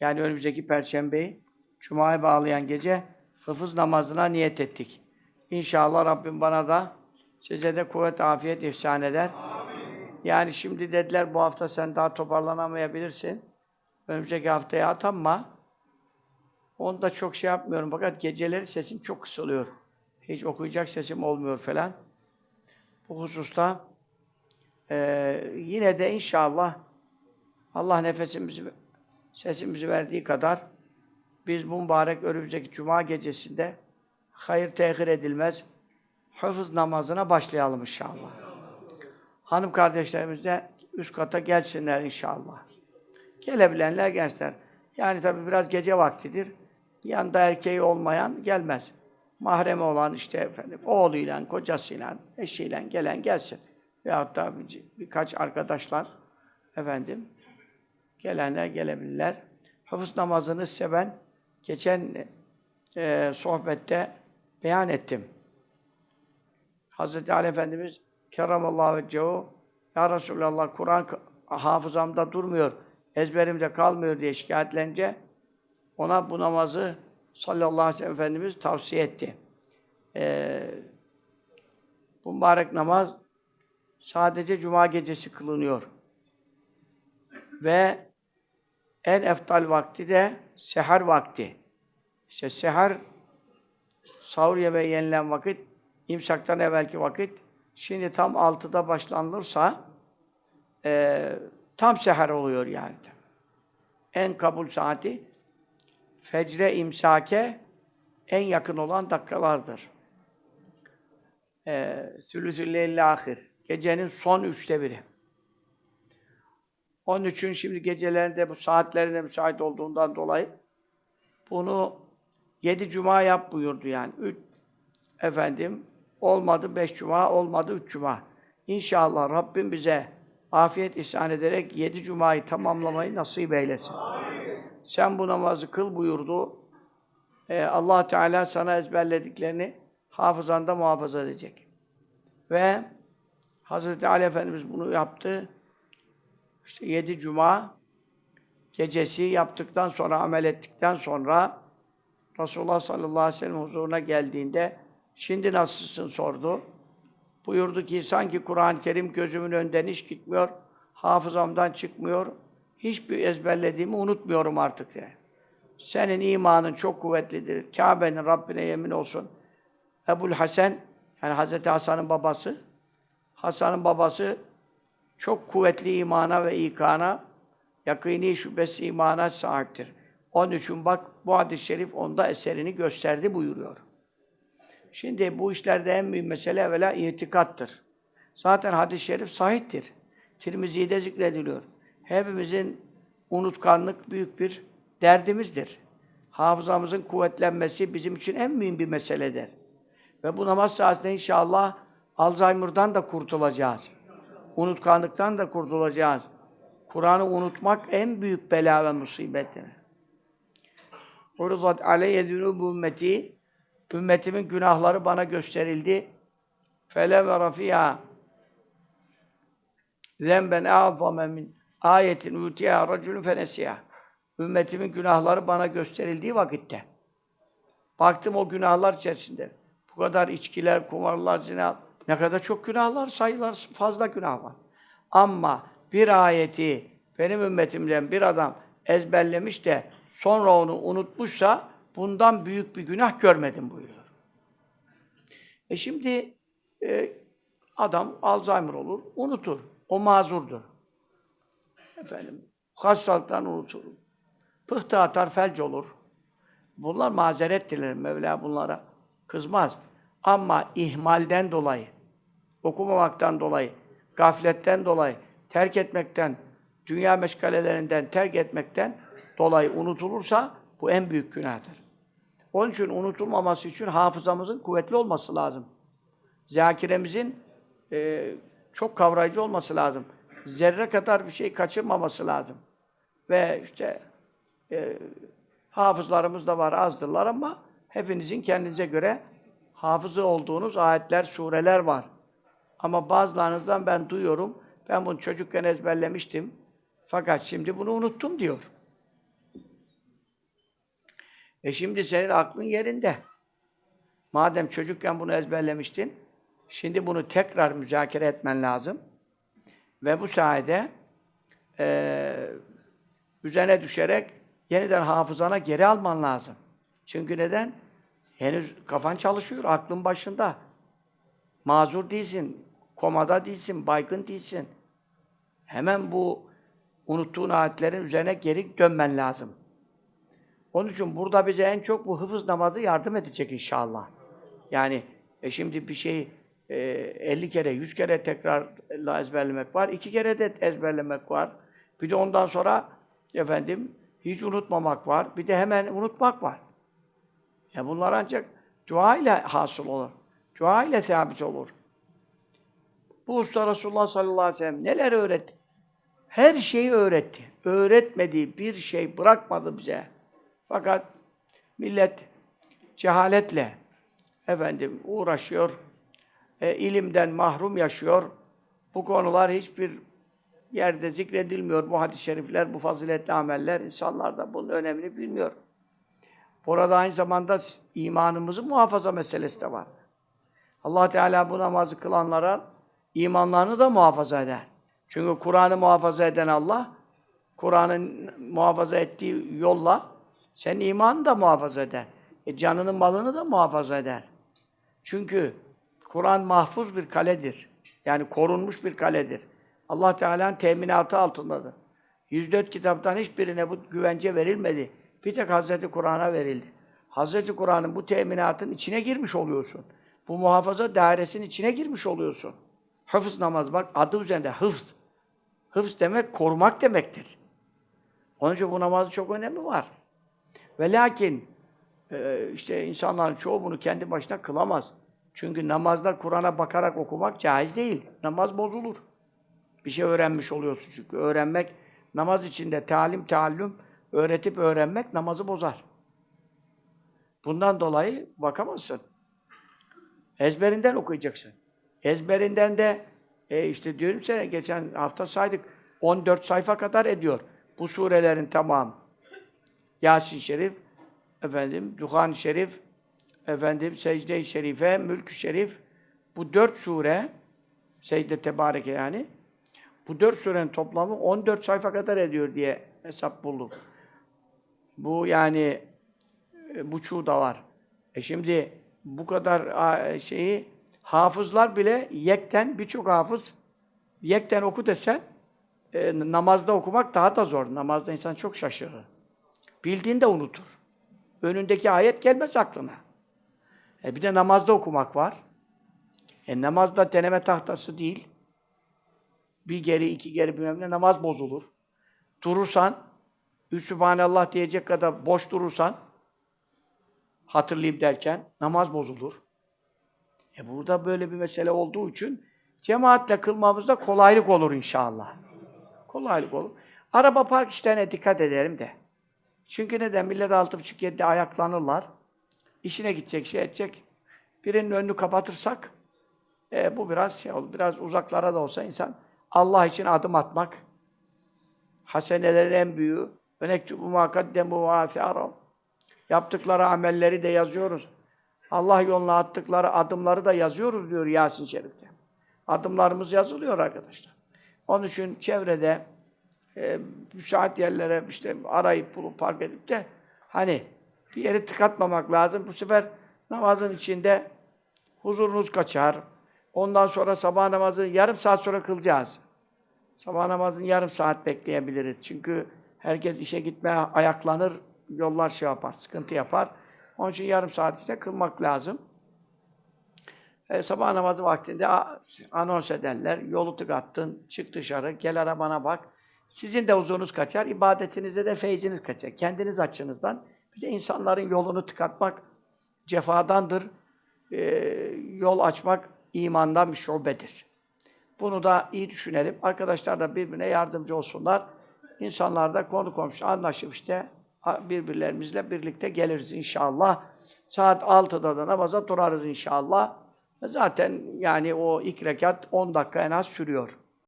Yani önümüzdeki Perşembeyi, Cuma'ya bağlayan gece hıfız namazına niyet ettik. İnşallah Rabbim bana da size de kuvvet, afiyet ihsan eder. Yani şimdi dediler bu hafta sen daha toparlanamayabilirsin. Önümüzdeki haftaya atanma. Onu da çok şey yapmıyorum fakat geceleri sesim çok kısılıyor. Hiç okuyacak sesim olmuyor falan. Bu hususta eee, yine de inşallah Allah nefesimizi, sesimizi verdiği kadar biz bu mübarek önümüzdeki Cuma gecesinde hayır tehir edilmez hafız namazına başlayalım inşallah. Hanım kardeşlerimiz de üst kata gelsinler inşallah. Gelebilenler gençler. Yani tabii biraz gece vaktidir. Yanında erkeği olmayan gelmez. Mahremi olan işte efendim oğluyla, kocasıyla, eşiyle gelen gelsin. Veyahut da bir, birkaç arkadaşlar efendim gelenler gelebilirler. Hafız namazını size ben geçen e, sohbette beyan ettim. Hazreti Ali Efendimiz Kerramallahu vecehu Ya Resulallah Kur'an hafızamda durmuyor, ezberimde kalmıyor diye şikayetlenince ona bu namazı sallallahu aleyhi ve Efendimiz tavsiye etti. Ee, bu mübarek namaz sadece cuma gecesi kılınıyor. Ve en eftal vakti de seher vakti. İşte seher sahur yemeği yenilen vakit, imsaktan evvelki vakit. Şimdi tam altıda başlanırsa eee, tam seher oluyor yani. En kabul saati fecre imsake en yakın olan dakikalardır. Eee Sülüsü ahir. Gecenin son üçte biri. Onun için şimdi gecelerinde bu saatlerine müsait olduğundan dolayı bunu yedi cuma yap buyurdu yani. Üç, efendim olmadı beş cuma, olmadı üç cuma. İnşallah Rabbim bize afiyet ihsan ederek yedi cumayı tamamlamayı nasip eylesin. Sen bu namazı kıl buyurdu. Ee, allah Teala sana ezberlediklerini hafızanda muhafaza edecek. Ve Hazreti Ali Efendimiz bunu yaptı. İşte yedi cuma gecesi yaptıktan sonra, amel ettikten sonra Resulullah sallallahu aleyhi ve sellem huzuruna geldiğinde şimdi nasılsın sordu. Buyurdu ki sanki Kur'an-ı Kerim gözümün önünden hiç gitmiyor, hafızamdan çıkmıyor, hiçbir ezberlediğimi unutmuyorum artık yani. Senin imanın çok kuvvetlidir. Kabe'nin Rabbine yemin olsun. Ebul Hasan, yani Hazreti Hasan'ın babası, Hasan'ın babası çok kuvvetli imana ve ikana, yakini şüphesi imana sahiptir. Onun için bak bu hadis-i şerif onda eserini gösterdi buyuruyor. Şimdi bu işlerde en büyük mesele evvela itikattır. Zaten hadis-i şerif sahiptir. Tirmizi'de zikrediliyor. Hepimizin unutkanlık büyük bir derdimizdir. Hafızamızın kuvvetlenmesi bizim için en mühim bir meseledir. Ve bu namaz sayesinde inşallah Alzheimer'dan da kurtulacağız. Unutkanlıktan da kurtulacağız. Kur'an'ı unutmak en büyük bela ve musibettir. Urzat aleyye bu ümmeti ümmetimin günahları bana gösterildi. Fele ve rafiya zemben a'zame min ayetin utiya raculun fenesiya. Ümmetimin günahları bana gösterildiği vakitte. Baktım o günahlar içerisinde. Bu kadar içkiler, kumarlar, zina, ne kadar çok günahlar, sayılar fazla günah var. Ama bir ayeti benim ümmetimden bir adam ezberlemiş de sonra onu unutmuşsa bundan büyük bir günah görmedim buyuruyor. E şimdi e, adam Alzheimer olur, unutur. O mazurdur. Efendim, hastalıktan unutur. Pıhtı atar, felç olur. Bunlar mazerettirler. Mevla bunlara kızmaz. Ama ihmalden dolayı, okumamaktan dolayı, gafletten dolayı, terk etmekten, dünya meşgalelerinden terk etmekten dolayı unutulursa bu en büyük günahtır. Onun için unutulmaması için hafızamızın kuvvetli olması lazım. Zakiremizin e, çok kavrayıcı olması lazım. Zerre kadar bir şey kaçırmaması lazım. Ve işte e, hafızlarımız da var, azdırlar ama hepinizin kendinize göre hafızı olduğunuz ayetler, sureler var. Ama bazılarınızdan ben duyuyorum, ben bunu çocukken ezberlemiştim. Fakat şimdi bunu unuttum diyor. E şimdi senin aklın yerinde. Madem çocukken bunu ezberlemiştin, şimdi bunu tekrar müzakere etmen lazım. Ve bu sayede eee üzerine düşerek yeniden hafızana geri alman lazım. Çünkü neden? Henüz kafan çalışıyor, aklın başında. Mazur değilsin, komada değilsin, baygın değilsin. Hemen bu unuttuğun ayetlerin üzerine geri dönmen lazım. Onun için burada bize en çok bu hıfız namazı yardım edecek inşallah. Yani e şimdi bir şey e, 50 kere, 100 kere tekrarla ezberlemek var. iki kere de ezberlemek var. Bir de ondan sonra efendim hiç unutmamak var. Bir de hemen unutmak var. Ya bunlar ancak dua ile hasıl olur. Dua ile sabit olur. Bu usta Resulullah sallallahu aleyhi ve sellem neler öğretti? Her şeyi öğretti. Öğretmediği bir şey bırakmadı bize. Fakat millet cehaletle efendim uğraşıyor. E, ilimden mahrum yaşıyor. Bu konular hiçbir yerde zikredilmiyor. Bu hadis-i şerifler, bu faziletli ameller insanlar da bunun önemini bilmiyor. Orada aynı zamanda imanımızı muhafaza meselesi de var. Allah Teala bu namazı kılanlara imanlarını da muhafaza eder. Çünkü Kur'an'ı muhafaza eden Allah, Kur'an'ın muhafaza ettiği yolla senin imanını da muhafaza eder. E, canının malını da muhafaza eder. Çünkü Kur'an mahfuz bir kaledir. Yani korunmuş bir kaledir. Allah Teala'nın teminatı altındadır. 104 kitaptan hiçbirine bu güvence verilmedi. Bir tek Hazreti Kur'an'a verildi. Hazreti Kur'an'ın bu teminatın içine girmiş oluyorsun. Bu muhafaza dairesinin içine girmiş oluyorsun. Hıfız namaz bak adı üzerinde hıfz. Hıfz demek korumak demektir. Onun için bu namazın çok önemi var. Ve lakin e, işte insanların çoğu bunu kendi başına kılamaz. Çünkü namazda Kur'an'a bakarak okumak caiz değil. Namaz bozulur. Bir şey öğrenmiş oluyorsun çünkü. Öğrenmek, namaz içinde talim, taallüm, öğretip öğrenmek namazı bozar. Bundan dolayı bakamazsın. Ezberinden okuyacaksın. Ezberinden de e işte diyorum sana geçen hafta saydık 14 sayfa kadar ediyor. Bu surelerin tamamı. Yasin Şerif, efendim Duhan Şerif, efendim Secde-i Şerife, Mülk-ü Şerif. Bu dört sure, secde tebareke yani. Bu dört surenin toplamı 14 sayfa kadar ediyor diye hesap bulduk. Bu yani e, buçuğu da var. E şimdi bu kadar şeyi hafızlar bile yekten birçok hafız yekten oku desen e, namazda okumak daha da zor. Namazda insan çok şaşırır. Bildiğinde unutur. Önündeki ayet gelmez aklına. E bir de namazda okumak var. E namazda deneme tahtası değil. Bir geri, iki geri bilmem ne namaz bozulur. Durursan, üç Sübhanallah diyecek kadar boş durursan, hatırlayayım derken namaz bozulur. E burada böyle bir mesele olduğu için cemaatle kılmamızda kolaylık olur inşallah. Kolaylık olur. Araba park işlerine dikkat edelim de. Çünkü neden? Millet altı buçuk yedide ayaklanırlar. İşine gidecek, şey edecek. Birinin önünü kapatırsak e, bu biraz şey olur. Biraz uzaklara da olsa insan Allah için adım atmak. Hasenelerin en büyüğü. Ve nektubu ma kaddemu ve. Yaptıkları amelleri de yazıyoruz. Allah yoluna attıkları adımları da yazıyoruz diyor Yasin Şerif'te. Adımlarımız yazılıyor arkadaşlar. Onun için çevrede e, müsait yerlere işte arayıp bulup park edip de hani bir yeri tıkatmamak lazım. Bu sefer namazın içinde huzurunuz kaçar. Ondan sonra sabah namazını yarım saat sonra kılacağız. Sabah namazını yarım saat bekleyebiliriz. Çünkü herkes işe gitmeye ayaklanır, yollar şey yapar, sıkıntı yapar. Onun için yarım saat içinde kılmak lazım. E, sabah namazı vaktinde anons ederler. Yolu tıkattın, çık dışarı, gel arabana bak. Sizin de huzurunuz kaçar, ibadetinizde de feyziniz kaçar. Kendiniz açınızdan. Bir de insanların yolunu tıkatmak cefadandır. E, yol açmak imandan bir şubedir. Bunu da iyi düşünelim. Arkadaşlar da birbirine yardımcı olsunlar. İnsanlar da konu komşu anlaşıp işte birbirlerimizle birlikte geliriz inşallah. Saat 6'da da namaza durarız inşallah. Zaten yani o ilk rekat 10 dakika en az sürüyor.